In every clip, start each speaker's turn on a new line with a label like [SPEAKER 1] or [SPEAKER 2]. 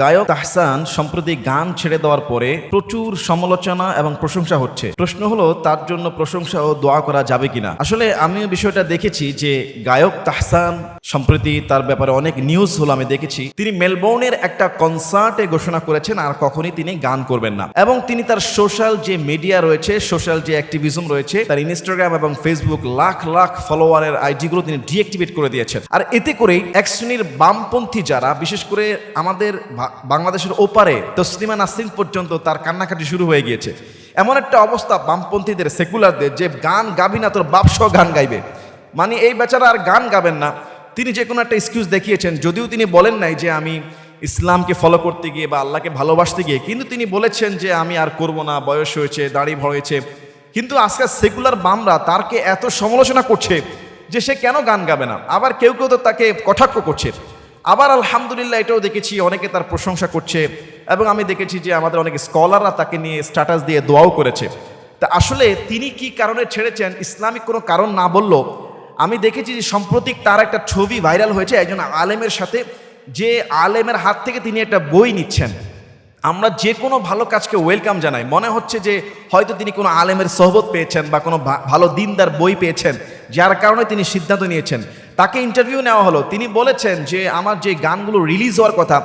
[SPEAKER 1] গায়ক তাহসান সম্প্রতি গান ছেড়ে দেওয়ার পরে প্রচুর সমালোচনা এবং প্রশংসা হচ্ছে। প্রশ্ন হলো, তার জন্য প্রশংসা ও দোয়া করা যাবে কিনা? আসলে আমি বিষয়টা দেখেছি যে গায়ক তাহসান সম্প্রতি তার ব্যাপারে অনেক নিউজ হলো, আমি দেখেছি। তিনি মেলবোর্নের একটা কনসার্টে ঘোষণা করেছেন, আর কখনই তিনি গান করবেন না। এবং তিনি তার সোশ্যাল যে মিডিয়া রয়েছে সোশ্যাল যে অ্যাক্টিভিজম রয়েছে, তার ইনস্টাগ্রাম এবং ফেসবুক লাখ লাখ ফলোয়ারের আইডিগুলো তিনি ডিঅ্যাক্টিভেট করে দিয়েছেন। আর এতে করেই এক শ্রেণির বামপন্থী যারা, বিশেষ করে আমাদের বাংলাদেশের ওপারে তসলিমা নাসরিন পর্যন্ত তার কান্নাকাটি শুরু হয়ে গিয়েছে। এমন একটা অবস্থা বামপন্থীদের, সেকুলারদের, যে গান গাবি না তোর বাপসহ গান গাইবে। মানে এই বেচারা আর গান গাবেন না। তিনি যে কোনো একটা এক্সকিউজ দেখিয়েছেন, যদিও তিনি বলেন নাই যে আমি ইসলামকে ফলো করতে গিয়ে বা আল্লাহকে ভালোবাসতে গিয়ে, কিন্তু তিনি বলেছেন যে আমি আর করব না, বয়স হয়েছে, দাড়ি হয়েছে কিন্তু আজকাল সেকুলার বামরা তারকে এত সমালোচনা করছে যে সে কেন গান গাবে না? আবার কেউ কেউ তো তাকে কটাক্ষ করছে। আবার আলহামদুলিল্লাহ এটাও দেখেছি, অনেকে তার প্রশংসা করছে এবং আমি দেখেছি যে আমাদের অনেক স্কলাররা তাকে নিয়ে স্ট্যাটাস দিয়ে দোয়াও করেছে। তা আসলে তিনি কি কারণে ছেড়েছেন? ইসলামিক কোনো কারণ না বললেও আমি দেখেছি যে সাম্প্রতিক তার একটা ছবি ভাইরাল হয়েছে একজন আলেমের সাথে, যে আলেমের হাত থেকে তিনি একটা বই নিচ্ছেন। আমরা যে কোনো ভালো কাজকে ওয়েলকাম জানাই। মনে হচ্ছে যে হয়তো তিনি কোনো আলেমের সহবত পেয়েছেন বা কোনো ভালো দিনদার বই পেয়েছেন, যার কারণে তিনি সিদ্ধান্ত নিয়েছেন। তাকে ইন্টারভিউ নেওয়া হলো। তিনি বলেছেন যে, আমার যে গানগুলো রিলিজ হওয়ার কথা,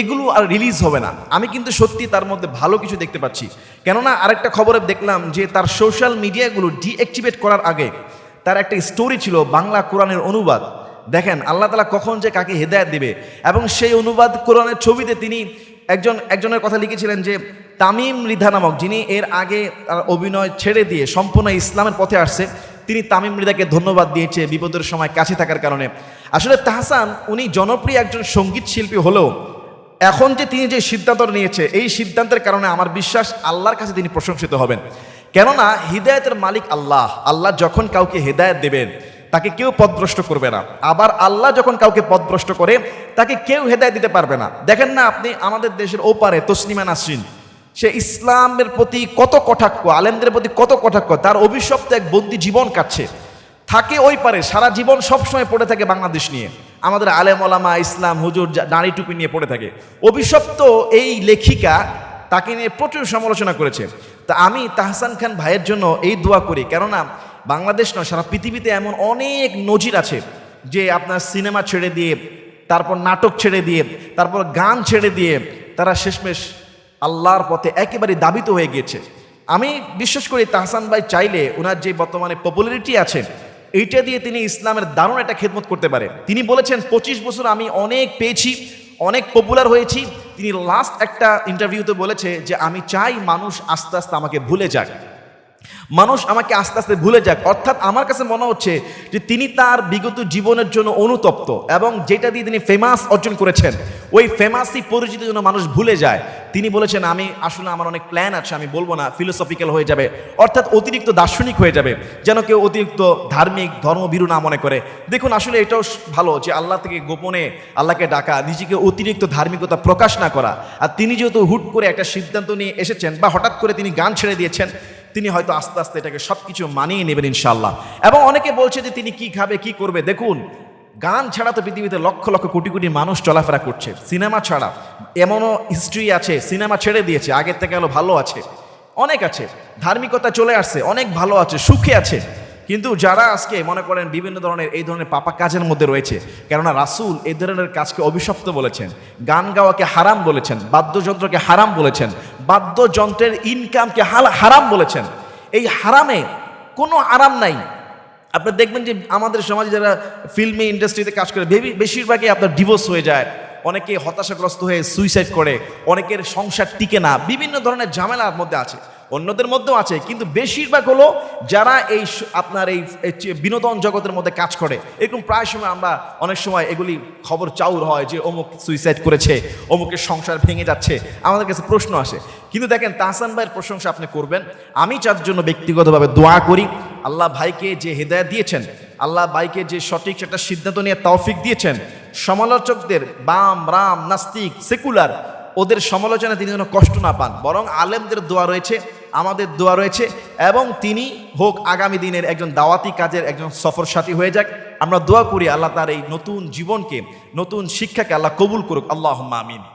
[SPEAKER 1] এগুলো আর রিলিজ হবে না। আমি কিন্তু সত্যি তার মধ্যে ভালো কিছু দেখতে পাচ্ছি। কেননা আরেকটা খবরে দেখলাম যে, তার সোশ্যাল মিডিয়াগুলো ডিঅ্যাক্টিভেট করার আগে তার একটা স্টোরি ছিল বাংলা কোরআনের অনুবাদ। দেখেন, আল্লাহ তালা কখন যে কাকে হেদায়ত দেবে এবং সেই অনুবাদ কোরআনের ছবিতে তিনি একজন, একজনের কথা লিখেছিলেন যে, তামিম মৃধা নামক যিনি এর আগে অভিনয় ছেড়ে দিয়ে সম্পূর্ণ ইসলামের পথে আসছে, তিনি তামিম রিদাকে ধন্যবাদ দিয়েছে বিপদের সময় কাছে থাকার কারণে। আসলে তাহসান, উনি জনপ্রিয় একজন সংগীত শিল্পী হলেও, এখন যে তিনি যে সিদ্ধান্ত নিয়েছে, এই সিদ্ধান্তের কারণে আমার বিশ্বাস আল্লাহর কাছে তিনি প্রশংসিত হবেন। কেননা, হৃদায়তের মালিক আল্লাহ। আল্লাহ যখন কাউকে হেদায়ত দেবেন তাকে কেউ পদভ্রষ্ট করবে না। আবার আল্লাহ যখন কাউকে পদভ্রষ্ট করে, তাকে কেউ হেদায় দিতে পারবে না। দেখেন না আপনি আমাদের দেশের ওপারে তসলিমা নাসরিন, সে ইসলামের প্রতি কত কটাক্ষ, আলেমদের প্রতি কত কটাক্ষ, তার অভিশপ্ত এক বন্দি জীবন কাটছে। থাকে ওই পারে, সারা জীবন সবসময় পড়ে থাকে বাংলাদেশ নিয়ে। আমাদের আলেম ওলামা, ইসলাম, হুজুর দাঁড়ি টুপি নিয়ে পড়ে থাকে। অভিশপ্ত এই লেখিকা তাকে নিয়ে প্রচুর সমালোচনা করেছে। তা আমি তাহসান খান ভাইয়ের জন্য এই দোয়া করি, কেননা বাংলাদেশ নয়, সারা পৃথিবীতে এমন অনেক নজির আছে যে আপনার সিনেমা ছেড়ে দিয়ে, তারপর নাটক ছেড়ে দিয়ে, তারপর গান ছেড়ে দিয়ে তারা শেষমেশ আল্লাহর পথে একেবারে দাবিত হয়ে গিয়েছে। আমি বিশ্বাস করি তাহসান ভাই চাইলে ওনার যে বর্তমানে পপুলারিটি আছে, এইটা দিয়ে তিনি ইসলামের দারুণ একটা খেদমত করতে পারে। তিনি বলেছেন, পঁচিশ বছর আমি অনেক পেয়েছি, অনেক পপুলার হয়েছি। তিনি লাস্ট একটা ইন্টারভিউতে বলেছে যে, আমি চাই মানুষ আস্তে আস্তে আমাকে ভুলে যাক। মানুষ আমাকে আস্তে আস্তে ভুলে যাক। অর্থাৎ আমার কাছে মনে হচ্ছে যে তিনি তার বিগত জীবনের জন্য অনুতপ্ত এবং যেটা দিয়ে তিনি ফেমাস অর্জন করেছেন, ওই ফেমাসই পরিচিত জন্য মানুষ ভুলে যায়। তিনি বলেছেন, আমি আসলে আমার অনেক প্ল্যান আছে, আমি বলব না ফিলোসফিক্যাল হয়ে যাবে। অর্থাৎ অতিরিক্ত দার্শনিক হয়ে যাবে, যেন কেউ অতিরিক্ত ধার্মিক, ধর্মভীরু না মনে করে। দেখুন, আসলে এটাও ভালো যে আল্লাহ থেকে গোপনে আল্লাহকে ডাকা, নিজেকে অতিরিক্ত ধার্মিকতা প্রকাশ না করা। আর তিনি যেহেতু হুট করে একটা সিদ্ধান্ত নিয়ে এসেছেন বা হঠাৎ করে তিনি গান ছেড়ে দিয়েছেন তিনি হয়তো আস্তে আস্তে এটাকে সব কিছু মানিয়ে নেবেন ইনশাল্লাহ এবং অনেকে বলছে যে তিনি কি খাবে, কি করবে? দেখুন, গান ছাড়া তো পৃথিবীতে লক্ষ লক্ষ কোটি কোটি মানুষ চলাফেরা করছে। সিনেমা ছাড়া। এমনও হিস্ট্রি আছে, সিনেমা ছেড়ে দিয়েছে, আগের থেকে আলো ভালো আছে। অনেক আছে। ধার্মিকতা চলে আসছে, অনেক ভালো আছে, সুখে আছে। কিন্তু যারা আজকে মনে করেন বিভিন্ন ধরনের, এই ধরনের পাপা কাজের মধ্যে রয়েছে, কেননা রাসূল এই ধরনের কাজকে অভিশপ্ত বলেছেন, গান গাওয়াকে হারাম বলেছেন, বাদ্যযন্ত্রকে হারাম বলেছেন বাদ্যযন্ত্রের ইনকামকে হারাম বলেছেন। এই হারামে কোনো আরাম নাই। আপনি দেখবেন যে আমাদের সমাজে যারা ফিল্মে ইন্ডাস্ট্রিতে কাজ করে বেশিরভাগই আপনার ডিভোর্স হয়ে যায়, অনেকে হতাশাগ্রস্ত হয়ে সুইসাইড করে, অনেকের সংসার টিকে না, বিভিন্ন ধরনের ঝামেলার মধ্যে আছে। অন্যদের মধ্যেও আছে, কিন্তু বেশিরভাগ হলো যারা এই আপনার এই বিনোদন জগতের মধ্যে কাজ করে। এরকম প্রায় সময় আমরা অনেক সময় এগুলি খবর চাউর হয় যে অমুক সুইসাইড করেছে, অমুকের সংসার ভেঙে যাচ্ছে, আমাদের কাছে প্রশ্ন আসে। কিন্তু দেখেন তাহসান ভাইয়ের প্রশংসা আপনি করবেন, আমি যার জন্য ব্যক্তিগতভাবে দোয়া করি, আল্লাহ ভাইকে যে হেদায়ত দিয়েছেন, আল্লাহ ভাইকে যে সঠিক একটা সিদ্ধান্ত নিয়ে তৌফিক দিয়েছেন, সমালোচকদের বাম, রাম, নাস্তিক, সেকুলার, ওদের সমালোচনা তিনি যেন কষ্ট না পান, বরং আলেমদের দোয়া রয়েছে আমাদের দোয়া রয়েছে এবং তিনি হোক আগামী দিনের একজন দাওয়াতি কাজের একজন সফর সাথী হয়ে যাক। আমরা দোয়া করি আল্লাহ তার এই নতুন জীবনকে, নতুন শিক্ষাকে আল্লাহ কবুল করুক। আল্লাহ আমিন।